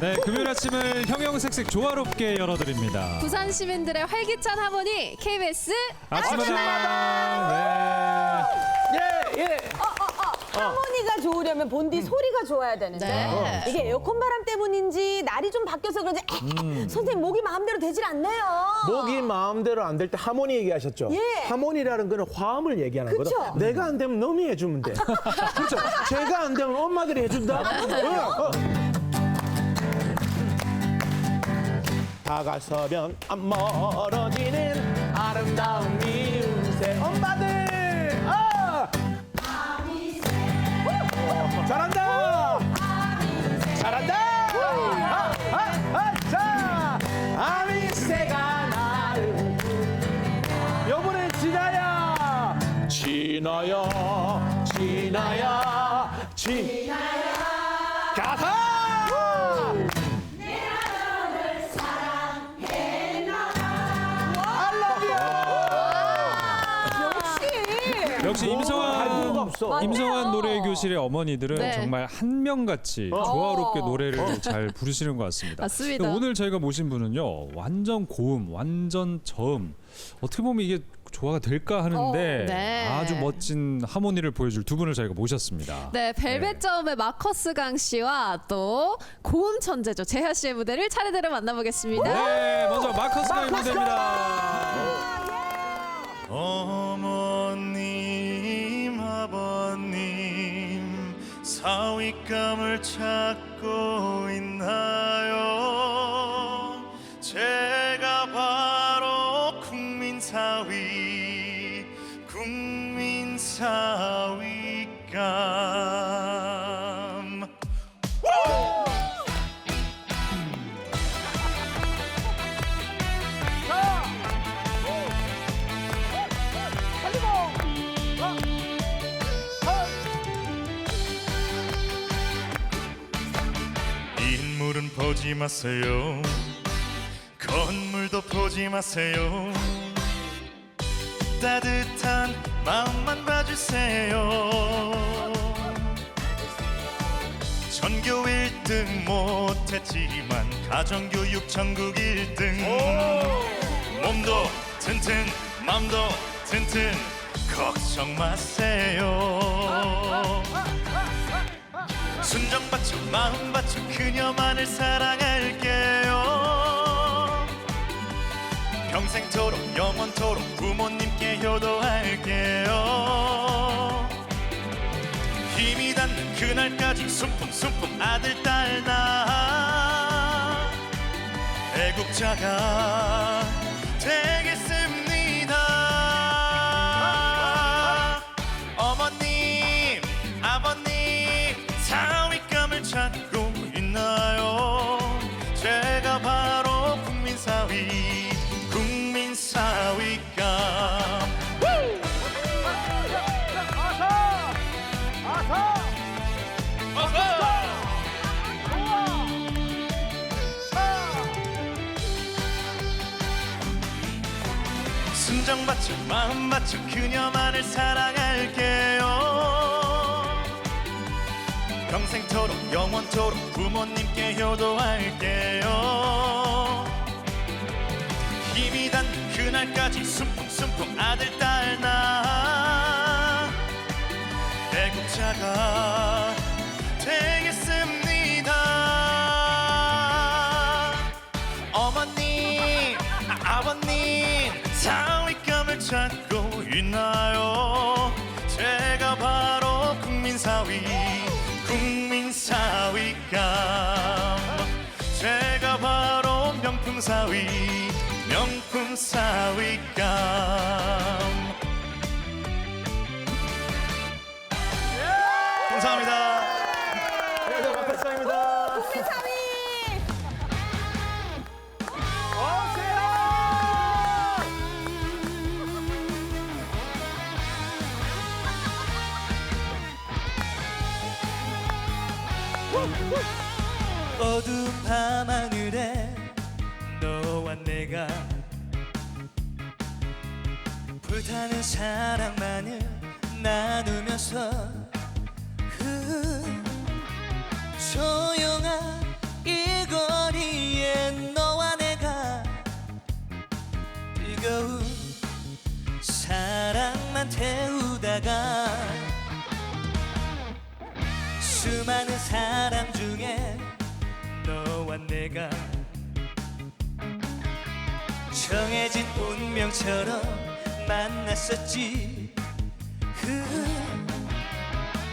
네, 금요일 아침을 형형색색 조화롭게 열어드립니다. 부산 시민들의 활기찬 하모니 KBS 아침마다 예, 예. 하모니가 좋으려면 본디 소리가 좋아야 되는데 네. 이게 에어컨 바람 때문인지 날이 좀 바뀌어서 그런지 에, 선생님 목이 마음대로 되질 않네요. 목이 마음대로 안 될 때 하모니 얘기하셨죠? 예. 하모니라는 거는 화음을 얘기하는 그쵸? 거다. 내가 안 되면 놈이 해주면 돼. 그렇죠? 제가 안 되면 엄마들이 해준다. 어, 어. 다가서면 안 멀어지는 아름다운 미운새 엄마들. 아! 어, 잘한다. 잘한다. 임성환 이유가 없어. 임성환 노래 교실의 어머니들은 네. 정말 한명같이 조화롭게 노래를 잘 부르시는 것 같습니다. 맞습니다. 근데 오늘 저희가 모신 분은요, 완전 고음, 완전 저음. 어떻게 보면 이게 조화가 될까 하는데 어, 네. 아주 멋진 하모니를 보여줄 두 분을 저희가 모셨습니다. 네, 벨벳 저음의 마커스 강 씨와 또 고음 천재죠 재하 씨의 무대를 차례대로 만나보겠습니다. 네, 먼저 마커스가 무대입니다. 어머 사윗감을 찾고 있나요 보지 마세요. 건물도 보지 마세요. 따뜻한 마음만 봐주세요. 전교 1등 못했지만 가정교육 전국 1등. 몸도 튼튼 맘도 튼튼. 걱정 마세요 순정 받쳐 마음 받쳐 그녀만을 사랑할게요. 평생토록 영원토록 부모님께 효도할게요. 힘이 닿는 그날까지 숨풍 숨풍 아들 딸 나. 애국자가 되 순정 받쳐 마음 받쳐 그녀만을 사랑할게요. 평생토록 영원토록 부모님께 효도할게요. 힘이 닿는 그날까지 숨풍 숨풍 아들 딸 나. 애국자가 되겠습니다. 어머님 아, 아버님 사위감을 찾고 있나요? 제가 바로 국민사위 국민사위감 제가 바로 명품사위 명품사위감 감사합니다 정해진 운명처럼 만났었지. 그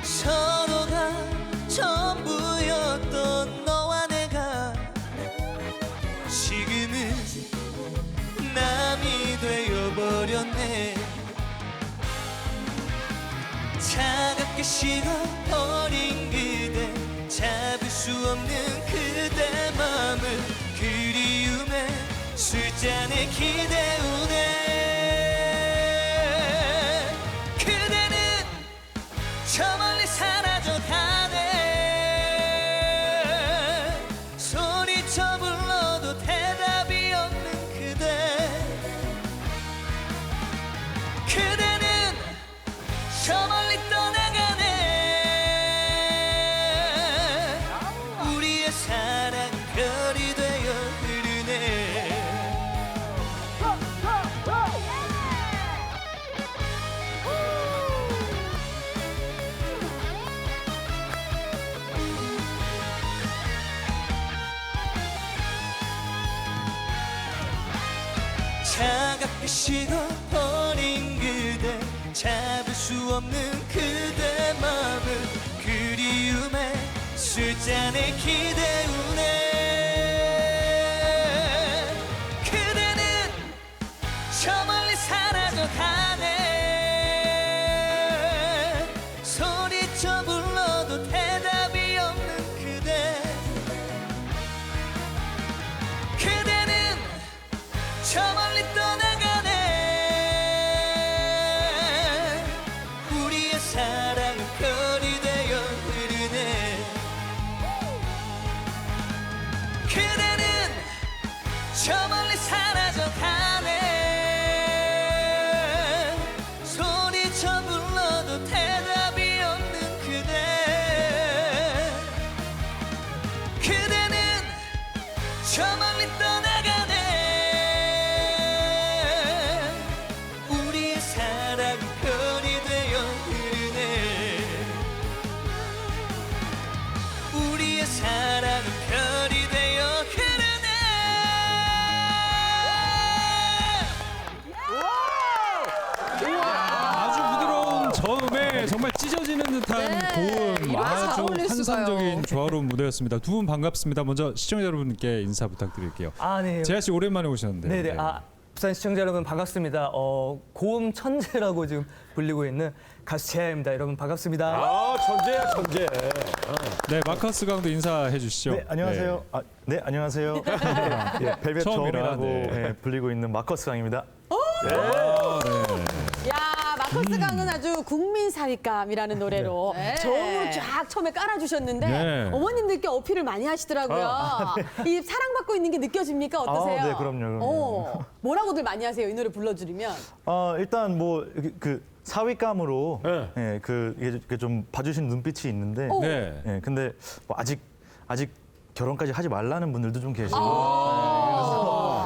서로가 전부였던 너와 내가. 지금은 남이 되어버렸네. 차갑게 식어버린 그대. 잡을 수 없는 그대 맘을 그리움에 술잔에 기대 식어버린 그대 잡을 수 없는 그대 맘을 그리움에 술잔에 기대우네. 그대는 저 멀리 사라져 가네. 소리쳐 불러도 대답이 없는 그대. 그대는 저 멀리 떠나 환상적인. 조화로운 무대였습니다. 두 분 반갑습니다. 먼저 시청자 여러분께 인사 부탁드릴게요. 아, 네. 재하 씨 오랜만에 오셨는데. 네네. 아, 부산 시청자 여러분 반갑습니다. 어, 고음 천재라고 지금 불리고 있는 가수 재하입니다. 여러분 반갑습니다. 아 천재야 천재. 네 마커스 강도 인사해 주시죠. 네, 안녕하세요. 아, 네, 안녕하세요. 네, 예, 벨벳 처음이라, 처음이라고 네. 예, 불리고 있는 마커스 강입니다. 아, 네. 야 마커스 강은 아주 국민 사윗감이라는 노래로 네. 저음을 쫙 처음에 깔아주셨는데 네. 어머님들께 어필을 많이 하시더라고요. 이 사랑받고 있는 게 느껴집니까 어떠세요? 아, 네, 그럼요, 그럼요. 어, 뭐라고들 많이 하세요 이 노래 불러드리면? 어, 일단 뭐그 사윗감으로 네. 예, 그 이게 좀 봐주신 눈빛이 있는데, 어. 네. 예, 근데 뭐 아직 아직 결혼까지 하지 말라는 분들도 좀 계시고.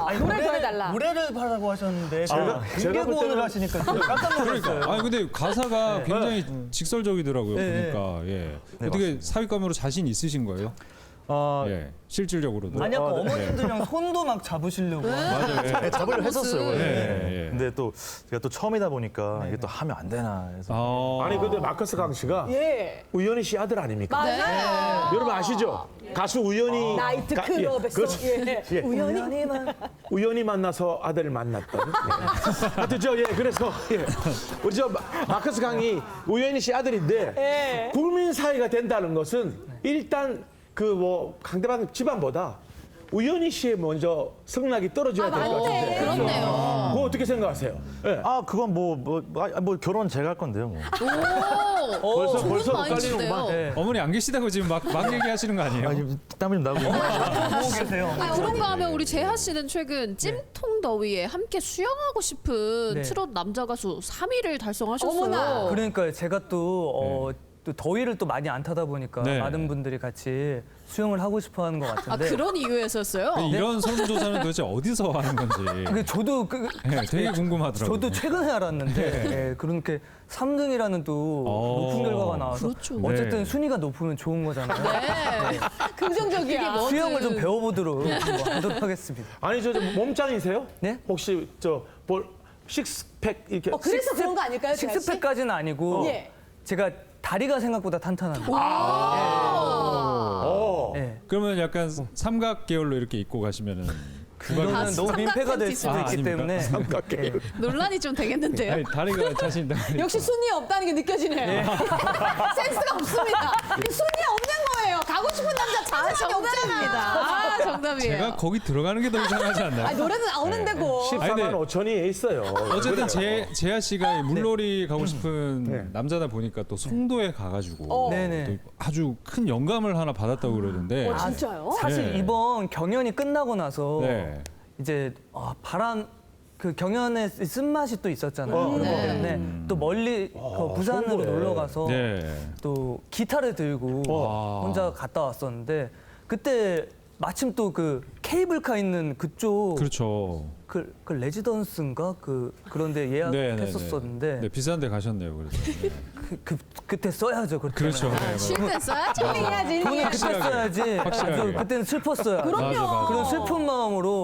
아니, 노래 더 해달라. 노래를 하라고 하셨는데 제가 제가 볼 공개 구원을 때는- 하시니까 좀 깜짝 놀랐어요. 아니 근데 가사가 굉장히 직설적이더라고요. 네. 보니까 예. 네, 어떻게 사윗감으로 자신 있으신 거예요? 어, 예. 실질적으로도. 아니 아까 어, 네. 어머님들이랑 손도 막 잡으시려고. 맞아요. 예. 네, 잡으려 했었어요. 원래. 예, 예. 근데 또 제가 또 처음이다 보니까 이게 또 하면 안 되나 해서. 아, 아니 근데 마커스 강 씨가 예. 우연히 씨 아들 아닙니까? 맞아요. 여러분 아시죠? 가수 우연히 나이트 가- 예, 클럽에서 그렇죠. 예. 예. 우연히만 우연히 만나서 아들을 만났던. 예. 하여튼 저 예 그래서 예. 우리 저 마- 마커스 강이 우연히 씨 아들인데 예. 국민 사회가 된다는 것은 일단 그 뭐 강대방 집안보다 우연히 씨의 먼저 성락이 떨어져야 될 것 같은데. 그렇네요. 그거 어떻게 생각하세요? 예. 아, 그건 뭐, 뭐, 아, 뭐 결혼 제가 할 건데요. 뭐. 오, 벌써 좋은 벌써 마인드인데요. 헷갈리는구만. 네. 어머니 안 계시다고 지금 막, 막 얘기하시는 거 아니에요? 아, 지금 땀이 좀 나고. 보고 계세요. 아, 그런가 하면 우리 재하 씨는 최근 찜통 더위에 함께 수영하고 싶은 네. 트롯 남자 가수 3위를 달성하셨어요. 어머나. 그러니까 제가 또 어, 또 더위를 또 많이 안 타다 보니까 네. 많은 분들이 같이 수영을 하고 싶어 하는 것 아 같은데 그런 이유였었어요? 이런 설문조사는 도대체 어디서 하는 건지 그 저도 그, 네, 되게 궁금하더라고요. 저도 최근에 알았는데 예, 그렇게 3등이라는 또 어. 높은 결과가 나와서 그렇죠. 어쨌든 네. 순위가 높으면 좋은 거잖아요. 네. 긍정적이야. 수영을 좀 배워보도록 하도록 하겠습니다. 아니 저, 저 몸짱이세요? 네? 혹시 저볼 식스팩 이렇게 어, 그래서 그런 거 아닐까요, 씨? 식스팩까지는 아니고 예. 제가 다리가 생각보다 탄탄합니다. 어. 예. 그러면 약간 삼각 계열로 이렇게 입고 가시면은 그거는 아, 너무 삼각 민폐가 될 팬티 수도 아, 있기 아닙니까? 때문에 예. 논란이 좀 되겠는데요? 아니, 다리가 자신다. 역시 순위 없다는 게 느껴지네요. 센스가 없습니다. 이 순위 없는. 가고 싶은 남자 아, 자신이 정답입니다. 없잖아. 아, 정답이에요. 제가 거기 들어가는 게 더 이상하지 않나요? 아, 노래는 나오는 데고. 14만 아니, 근데 5천이 있어요. 어쨌든 제 제아 씨가 이 물놀이 가고 싶은 네. 남자다 보니까 또 송도에 가가지고 어. 네네. 또 아주 큰 영감을 하나 받았다고 그러는데 어, 진짜요? 사실 네. 이번 경연이 끝나고 나서 네. 이제 아, 바람 그 경연의 쓴맛이 또 있었잖아요. 어, 그렇기 네. 때문에 또 멀리 그 부산으로 송도에. 놀러 가서 네. 또 기타를 들고 어. 혼자 갔다 왔었는데 그때 마침 또 그 케이블카 있는 그쪽 그렇죠. 그, 그 레지던스인가 그 그런데 예약했었었는데 네, 비싼 데 가셨네요. 그래서. 네. 그, 그 그때 써야죠. 그렇죠. 네, 쉴때 써야죠. 해야지. 돈을 그때 확실하게. 써야지. 확실하게. 아주 그때는 슬펐어요. 맞아, 맞아. 그런 슬픈 마음으로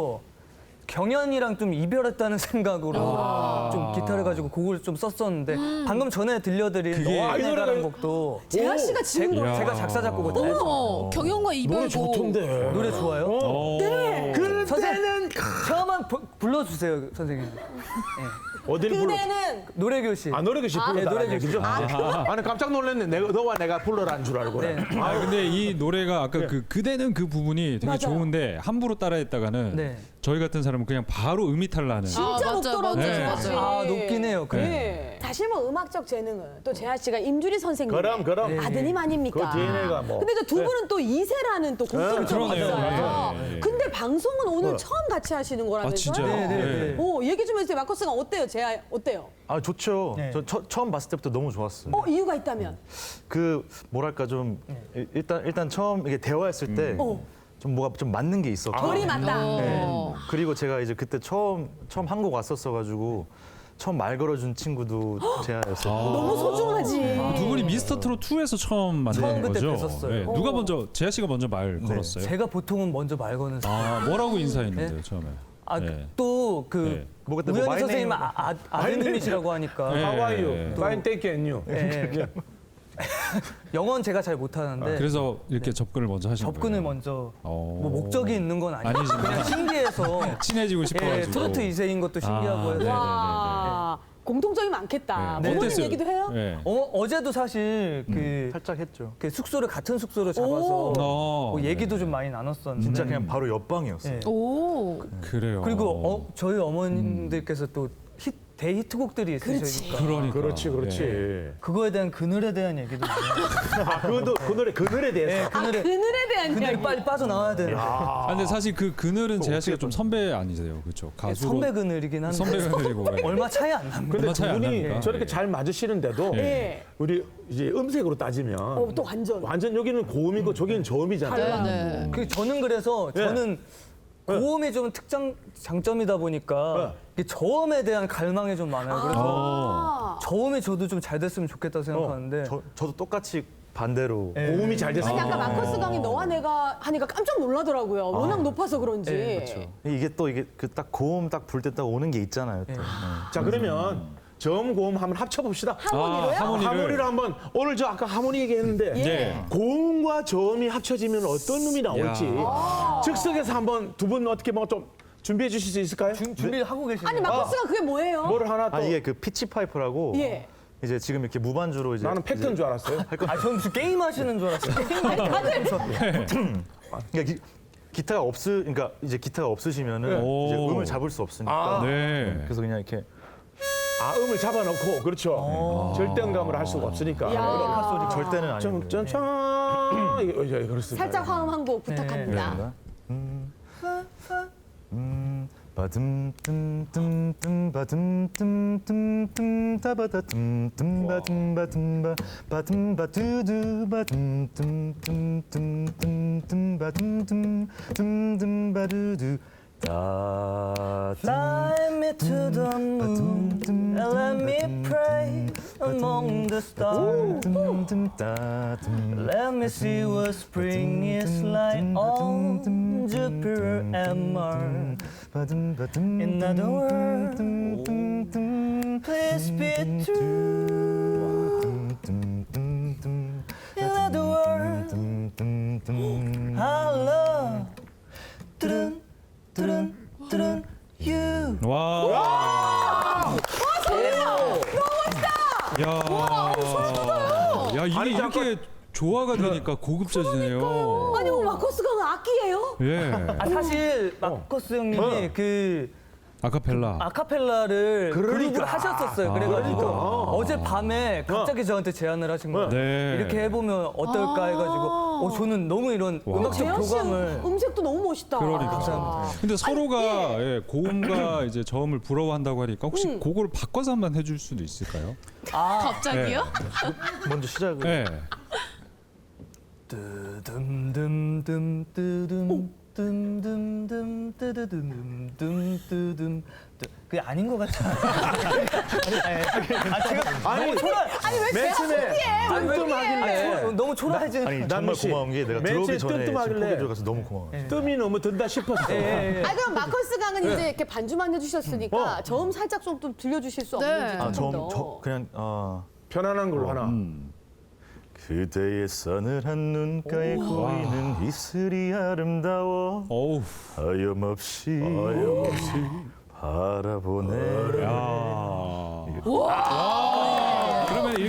경연이랑 좀 이별했다는 생각으로 아. 좀 기타를 가지고 곡을 좀 썼었는데 방금 전에 들려드린 그게- 너와 아, 이 내가라는 노래가- 곡도 재하 씨가 제, 지금. 제가 작사 작곡을 어머, 경영과 이별고. 노래 좋던데. 노래 좋아요? 어. 저만 부- 불러주세요 선생님 어디를 불러? 그대는 노래 교실 아 노래 교실 네, 불러달라는 노래 교실. 얘기죠? 아, 아니 깜짝 놀랐네. 내가 너와 내가 불러라는 줄 알고. 네. 아 근데 이 노래가 아까 그 그대는 그 부분이 되게 맞아요. 좋은데 함부로 따라했다가는 네. 저희 같은 사람은 그냥 바로 음이탈나는. 아, 진짜 맞아, 높더라고요, 맞아, 재하 맞아. 씨. 아 높긴 해요 그래 네. 사실 뭐 음악적 재능은 또 재하 씨가 임주리 선생님 그럼 그럼. 아드님 아닙니까? 그 DNA가 뭐. 근데 저두 네. 분은 또 이세라는 또 공통점이 그러네요. 있어요. 네, 네. 근데 방송은 오늘 네. 처음 같이 하시는 거라면서요? 아 진짜요? 네, 네, 네. 오, 얘기 좀 해주세요. 마커스가 어때요? 재하 어때요? 아 좋죠. 네. 저 처, 처음 봤을 때부터 너무 좋았어요. 어, 이유가 있다면? 그 뭐랄까 좀 일- 일단 일단 처음 이게 대화했을 때좀 어. 뭐가 좀 맞는 게 있었고. 결이 맞다. 어. 그리고 제가 이제 그때 처음 처음 한국 왔었어 가지고 처음 말 걸어준 친구도 제아였었고. 너무 소중하지. 두 분이 미스터 트롯 2에서 처음 만난 처음 그때 거죠? 뵀었어요. 네. 누가 먼저 제아 씨가 먼저 말 걸었어요? 제가 보통은 먼저 말 거는 사람 아 뭐라고 인사했는데요 처음에? 아또 네. 그 네. 뭐 우연히 마이 선생님 네임- 아, 아, 아드님이시라고 하니까 네. How are you? 네. Fine, thank you, and you. 예. 영어는 제가 잘 못하는데 아, 그래서 이렇게 접근을 먼저 하신 네. 접근을 거예요? 먼저 어. 뭐 목적이 있는 건 아니고 아니지만. 그냥 신기해서 친해지고 예, 싶어가지고. 트로트 2세인 것도 신기하고 아, 해서 네. 와, 공통점이 많겠다. 네. 어머님 어땠어요? 얘기도 해요? 네. 어, 어제도 사실 그, 살짝 했죠. 그 숙소를 같은 숙소로 잡아서 오. 어, 뭐 얘기도 네. 좀 많이 나눴었는데 진짜 그냥 바로 옆방이었어요. 예. 오. 그래요. 그리고 어, 저희 어머님들께서 또 히트, 대히트곡들이 있으시니까 그러니까. 그렇지, 그렇지. 네. 그거에 대한 그늘에 대한 얘기도. 아, 그 노래 그 노래에 대해서. 예, 아, 그늘에 그늘에 대한 그늘이 이야기. 빨리 빠져나와야 되는데 아, 근데 사실 그 그늘은 제아 씨가 좀 선배 아니세요, 그렇죠? 예, 가수로 선배 그늘이긴 한데 선배 그늘이고 예. 얼마 차이 안 납니다. 근데 얼마 차이 두안 분이 나니까. 저렇게 예. 잘 맞으시는데도 예. 우리 이제 음색으로 따지면 어, 또 완전. 완전 여기는 고음이고 저기는 저음이잖아요. 네, 네. 그 저는 그래서 예. 저는 고음이 좀 특장 장점이다 보니까 이게 저음에 대한 갈망이 좀 많아요. 그래서 어. 아, 저음이 저도 좀 잘 됐으면 좋겠다 생각하는데 저, 저도 똑같이 반대로 예. 고음이 잘 됐어. 아니 아까 마커스 강이 너와 내가 하니까 깜짝 놀라더라고요. 워낙 높아서 그런지. 예, 그렇죠. 이게 또 이게 그 딱 고음 딱 불 때 딱 오는 게 있잖아요. 또. 자 그러면 저음 고음 한번 합쳐봅시다. 하모니로요? 아, 하모니를. 하모니를 한번 오늘 저 아까 하모니 얘기했는데 네. 고음과 저음이 합쳐지면 어떤 음이 나올지 야. 즉석에서 한번 두 분 어떻게 뭐 좀 준비해 주실 수 있을까요? 준- 준비를 하고 계시네요. 아니 마커스가 그게 뭐예요? 뭐를 하나 또 아 이게 그 피치 파이프라고 예. 이제 지금 이렇게 무반주로 이제 나는 팩트인 줄 알았어요. 아, 저는 무슨 게임 하시는 줄 알았어요. 그러니까 기, 기타가 없으 그러니까 이제 기타가 없으시면은 네. 이제 오. 음을 잡을 수 없으니까 아. 네. 그래서 그냥 이렇게 아 음을 잡아놓고 그렇죠. 어. 절대음감을 할 수가 없으니까. 야. 절대는 아니고 짠짠짠 이거 이제 그렇습니다. 살짝 화음 한 곡 부탁합니다. 그런가? 음, 음, 바듬듬듬듬 바듬듬듬듬 다바다듬듬 바듬 바듬 바 바듬 바두두 바듬듬듬듬듬 바듬듬 듬듬 바두두 다 Fly me to the moon and let me pray among the stars. Let me see what spring is like on Jupiter and Mars. In other words, please be true. In other words, I love. 뚜른 뚜른 you. 와. 야. 야 이게 아니, 이렇게 조화가 되니까 고급져지네요. 아니 뭐 마커스가 악기예요? 예. 아 사실 마커스 형님이 어. 그 아카펠라. 아카펠라를 그러니까. 그룹을 하셨었어요. 그래가지고 어제 밤에 갑자기 저한테 제안을 하신 거예요. 네. 이렇게 해보면 어떨까 해가지고 어, 저는 너무 이런 와. 음악적 재현 씨 교감을 음색도 너무 멋있다. 그러니까. 감사합니다. 근데 서로가 예, 고음과 이제 저음을 부러워한다고 하니까 혹시 음. 그걸 바꿔서 한번 해줄 수도 있을까요? 갑자기요? 먼저 시작을 네. 뜨듬듬듬 뜨듬 뜸뜸뜸 뜨드듬 뜸 뜨듬 그게 아닌 것 같아. 아 제가 아니, 아니 왜 맨 제가 처음에 뜸뜸하길래 초- 너무 초라해지는. 아니 정말 씨, 고마운 게 내가 맨 들어오기 전에 지금 포기 들어가서 너무 고마워요. 뜸이 너무 든다 싶었어. 예, 예. 아 그럼 마커스 강은 이제 이렇게 반주만 해주셨으니까 어. 저음 살짝 좀, 좀 들려주실 수 네. 없는지 아, 조금 저, 더. 저 그냥 어, 편안한 걸로 하나. 그대의 서늘한 눈가에 고이는 이슬이 아름다워 어우. 하염없이 바라보네. 야. 와.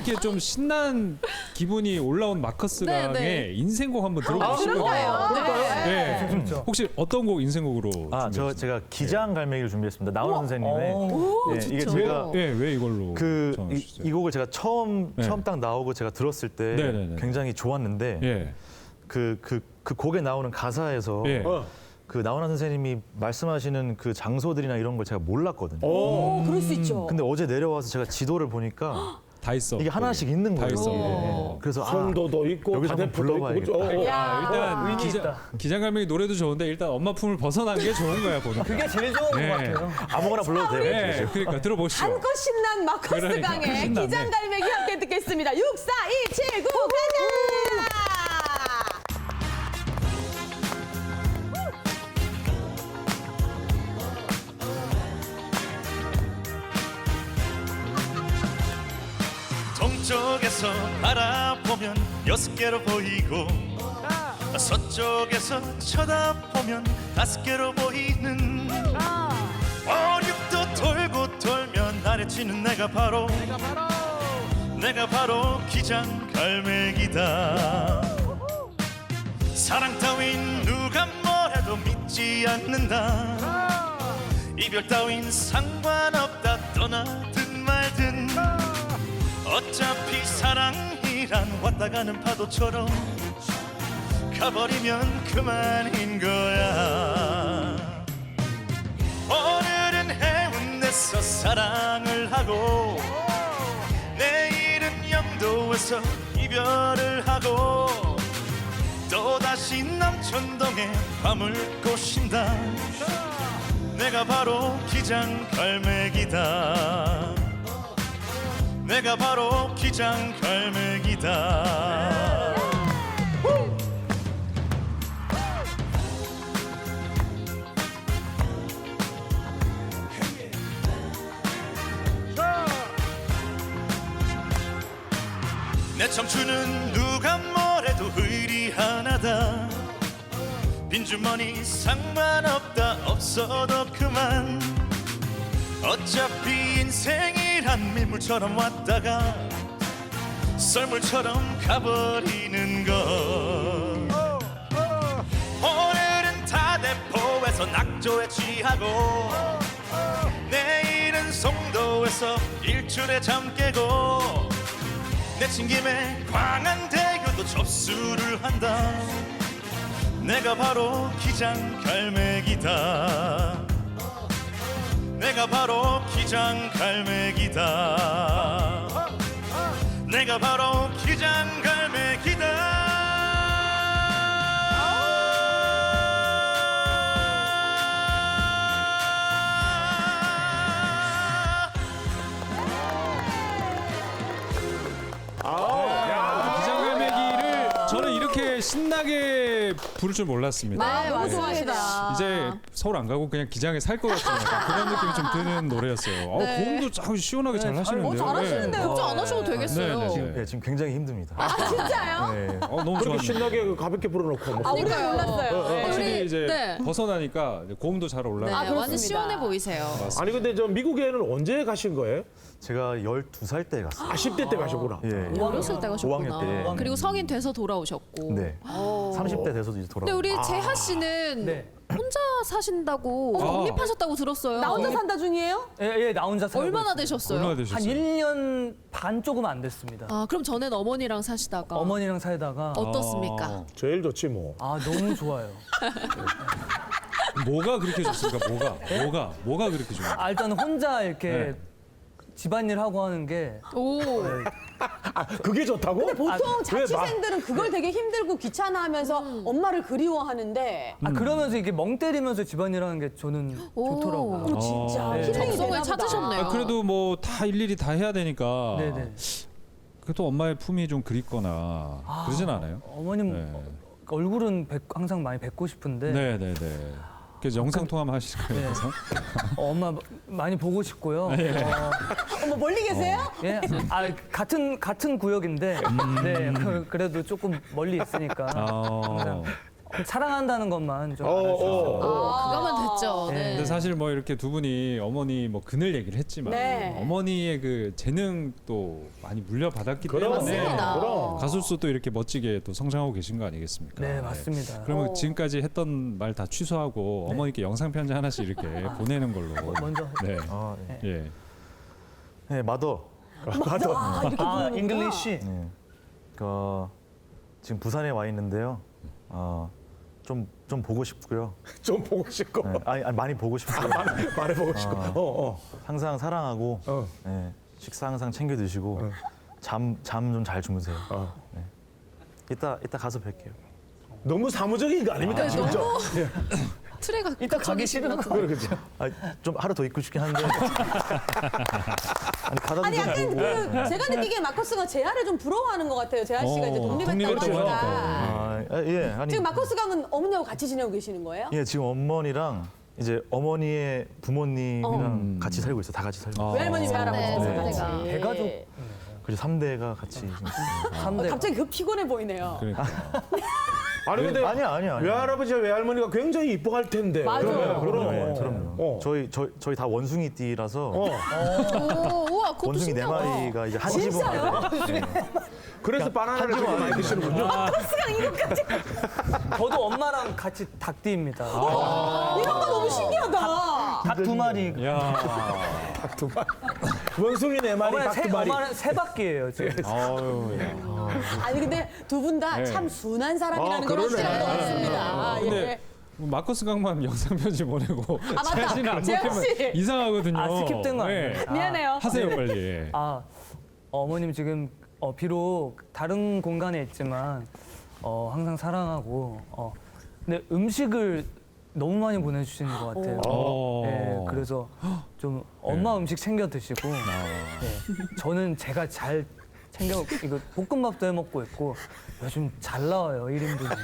이렇게 좀 신난 기분이 올라온 마커스 네, 네. 인생곡 한번 들어보시고. 그럴까요? 네. 네. 혹시 어떤 곡 인생곡으로? 아, 저 준비하셨어요? 제가 기장 갈매기를 준비했습니다. 나훈아 선생님의. 예, 이게 제가 왜, 왜 이걸로? 그 이, 정하셨어요? 이 곡을 제가 처음 네. 처음 딱 나오고 제가 들었을 때 네 네 네. 굉장히 좋았는데 예. 그 그 그 곡에 나오는 가사에서 예. 어. 그 나훈아 선생님이 말씀하시는 그 장소들이나 이런 걸 제가 몰랐거든요. 오. 어, 그럴 수 있죠. 근데 어제 내려와서 제가 지도를 보니까 다 있어. 이게 하나씩 있는 다 거예요. 있어. 예. 그래서 아, 송도도 있고 여기서 한번 가대포도 있고 불러봐야겠다. 그죠? 어, 어. 야. 일단 기자. 기장갈매기 노래도 좋은데 일단 엄마 품을 벗어난 게 좋은 거야 보니까. 그게 제일 좋은 네. 것 같아요. 아무거나 불러도 돼요. 네, 그러니까 들어보시죠. 한껏 신난 마커스 그러니까, 강의. 기장갈매기 함께 듣겠습니다. 6, 4, 2, 7, 9 가자! 동쪽에서 바라보면 여섯 개로 보이고 서쪽에서 쳐다보면 다섯 개로 보이는 어륙도 돌고 돌면 아래치는 내가 바로 내가 바로 기장 갈매기다. 사랑 따윈 누가 뭐래도 믿지 않는다. 이별 따윈 상관없다. 떠나든 말든 어차피 사랑이란 왔다 가는 파도처럼 가버리면 그만인 거야. 오늘은 해운대에서 사랑을 하고 내일은 영도에서 이별을 하고 또다시 남천동에 밤을 꼬신다. 내가 바로 기장 갈매기다 내가 바로 기장 갈매기다. 내 청춘은 누가 뭐래도 의리하나다. 빈주머니 상관없다 없어도 그만 어차피 인생이란 밀물처럼 왔다가 썰물처럼 가버리는 것. 오늘은 다대포에서 낙조에 취하고 내일은 송도에서 일출에 잠 깨고 내친 김에 광안대교도 접수를 한다. 내가 바로 기장 갈매기다 내가 바로 기장 갈매기다. 내가 바로 기장 갈매기다 부를 줄 몰랐습니다. 네, 너무 맞습니다. 이제 서울 안 가고 그냥 기장에 살 것 같은 약간 그런 느낌이 좀 드는 노래였어요. 어, 네. 고음도 참 시원하게 잘 네, 잘- 하시는데요. 어, 잘하시는데요. 걱정 안 하셔도 되겠어요. 네, 네, 지금, 네. 예, 지금 굉장히 힘듭니다. 아, 진짜요? 네. 어, 너무 그렇게 좋았네요. 신나게 그 가볍게 불어놓고 뭐. 아, 우리 그러니까요. 몰랐어요. 네. 확실히 우리- 이제 네. 벗어나니까 이제 고음도 잘 올라가고 네, 아, 완전 그렇습니다. 시원해 보이세요. 아니 근데 저 미국에는 언제 가신 거예요? 제가 12살 때 갔어요. 아 10대 때 가셨구나. 예. 어렸을 때 가셨구나. 5학년 때. 그리고 성인 돼서 돌아오셨고. 네. 30대 돼서도 이제 근데 돌아오고. 우리 재하 씨는 네. 혼자 사신다고 아. 독립하셨다고 들었어요. 나 혼자 산다 중이에요? 예, 예, 나 혼자 살고 얼마나 있습니다. 되셨어요? 얼마나 한 되셨어요? 1년 반 조금 안 됐습니다. 아, 그럼 전엔 어머니랑 사시다가 어머니랑 살다가 어떻습니까? 아, 제일 좋지 뭐. 아 너무 좋아요. 뭐가 그렇게 좋습니까? 뭐가? 뭐가? 뭐가 그렇게 좋아요? 아, 일단 혼자 이렇게 네. 집안일 하고 하는 게 오. 그게 좋다고? 근데 보통 왜 자취생들은 그걸 되게 힘들고 귀찮아하면서 엄마를 그리워하는데 아, 그러면서 이게 멍 때리면서 집안일 하는 게 저는 오. 좋더라고요. 어, 진짜 네. 힐링이 정성을 되나 보다. 찾으셨네요. 아, 그래도 뭐 다 일일이 다 해야 되니까. 네네. 그래도 엄마의 품이 좀 그립거나 그러진 않아요? 어머님 네. 얼굴은 뵙- 항상 많이 뵙고 싶은데 네, 네, 네. 그래서 영상 통화만 하실 거예요. 네. 그래서? 어, 엄마 많이 보고 싶고요. 어, 어머 멀리 계세요? 예, 아 같은 같은 구역인데 네 그, 그래도 조금 멀리 있으니까 아. 사랑한다는 것만 좀 어, 알아주세요. 어, 어. 아, 그거면 됐죠. 네. 네. 근데 사실 뭐 이렇게 두 분이 어머니 뭐 그늘 얘기를 했지만 네. 어머니의 그 재능도 많이 물려받았기 그럼. 때문에 맞습니다. 그럼. 가수로서 또 이렇게 멋지게 또 성장하고 계신 거 아니겠습니까? 네 맞습니다. 그러면 어. 지금까지 했던 말 다 취소하고 어머니께 영상 편지 하나씩 이렇게 보내는 걸로. 먼저 네. 아, 네. 예. 네, 마더. 아, 이렇게 아. 잉글리시 네. 그 지금 부산에 와 있는데요. 어, 좀, 좀 보고 싶고요. 좀 보고 싶고 네, 아니, 아니, 많이 보고 싶고요. 말해보고 싶고. 아. 어, 어. 항상 사랑하고 어. 네, 식사 항상 챙겨 드시고 잠 잠 좀 잘 주무세요. 어. 이따 이따 가서 뵐게요. 너무 사무적인 거 아닙니까 지금 저? 예. 틀에 가 이따 가기 싫은 거 그래 그죠. 아, 좀 하루 더 있고 싶긴 한데. 아니 아니 좀 약간. 그 제가 느끼기에 마커스가 재하를 좀 부러워하는 것 같아요. 재하 씨가 어, 이제 독립했다고 독립했다고 하니까. 하니까. 아, 예, 아니. 지금 마커스 강은 어머니하고 같이 지내고 계시는 거예요? 예, 지금 어머니랑 이제 어머니의 부모님이랑 같이 살고 있어. 요다 같이 살고. 있어요. 아. 외할머니 외할아버지 네, 다 네. 같이. 대가족. 그리고 3대가 같이 지금 있어요. 어, 대 갑자기 급 피곤해 보이네요. 그러니까. 아니 근데 아니야, 아니야. 아니야. 외할아버지와 외할머니가 굉장히 이뻐할 텐데. 맞아. 그러면 그럼요. 그럼. 예, 그럼요. 어. 저희 저희 저희 다 원숭이띠라서 어. 오, 우와, 그것도 원숭이 네 신기하다. 마리가 이제 한 지붕. 그래서 바나나를 그렇게 많이 드시는군요. 저도 엄마랑 같이 닭띠입니다. 이런 거 너무 신기하다. 닭 두 마리. 야. 두 마리. 원숭이 네 마리, 엄마는 닭 세, 두 마리. 엄마는 세 바퀴예요 지금. 아유. 야. 아니 근데 두 분다 네. 참 순한 사람이라는 아, 걸 그러네. 확실한 것 같습니다. 아, 근데 예. 뭐 마커스 강만 영상 편지 보내고 아, 맞다. 재하 씨는 안 재하 보내면 씨. 이상하거든요. 아, 스킵된 거 아니에요? 네. 미안해요. 하세요 빨리. 아 어머님 지금 어, 비록 다른 공간에 있지만 어, 항상 사랑하고 어, 근데 음식을 너무 많이 보내주시는 것 같아요. 어. 네, 그래서 좀 엄마 음식 챙겨 드시고 네, 저는 제가 잘 챙겨 이거 볶음밥도 해 먹고 있고 요즘 잘 나와요 1인분이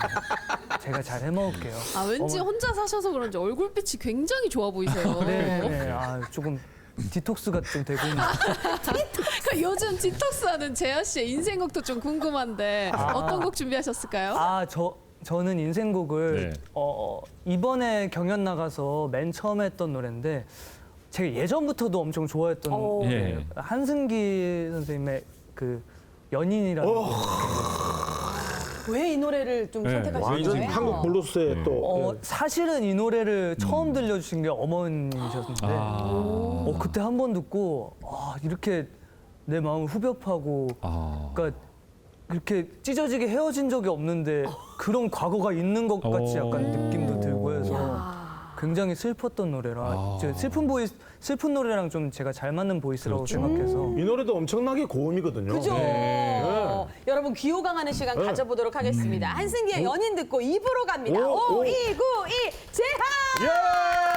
제가 잘 해 먹을게요. 아, 왠지 어머- 혼자 사셔서 그런지 얼굴빛이 굉장히 좋아 보이세요. 네, 네, 아 조금 디톡스가 좀 되고 있는. 그 요즘 디톡스하는 재하 씨의 인생곡도 좀 궁금한데 어떤 곡 준비하셨을까요? 아, 저 저는 인생곡을 네. 어, 이번에 경연 나가서 맨 처음 했던 노래인데 제가 예전부터도 엄청 좋아했던 오. 노래예요. 예. 한승기 선생님의 그 연인이라는 어. 곡. 왜이 노래를 좀 네, 선택하신 완전 거예요? 한국 블루스의 또. 어, 예. 사실은 이 노래를 처음 들려주신 게 어머님이셨는데 아. 어, 그때 한 번 듣고 아, 이렇게 내 마음을 후벼파고 아. 그러니까 이렇게 찢어지게 헤어진 적이 없는데 그런 과거가 있는 것 같이 오. 약간 느낌도 들고 해서 굉장히 슬펐던 노래라 아. 저 슬픈 보이 슬픈 노래랑 좀 제가 잘 맞는 보이스라고 그렇죠. 생각해서 이 노래도 엄청나게 고음이거든요. 그죠? 네. 여러분 귀호강하는 시간 네. 가져보도록 하겠습니다. 한승기의 연인 듣고 입으로 갑니다. 오, 오. 5, 2, 9, 2, 제하! 예!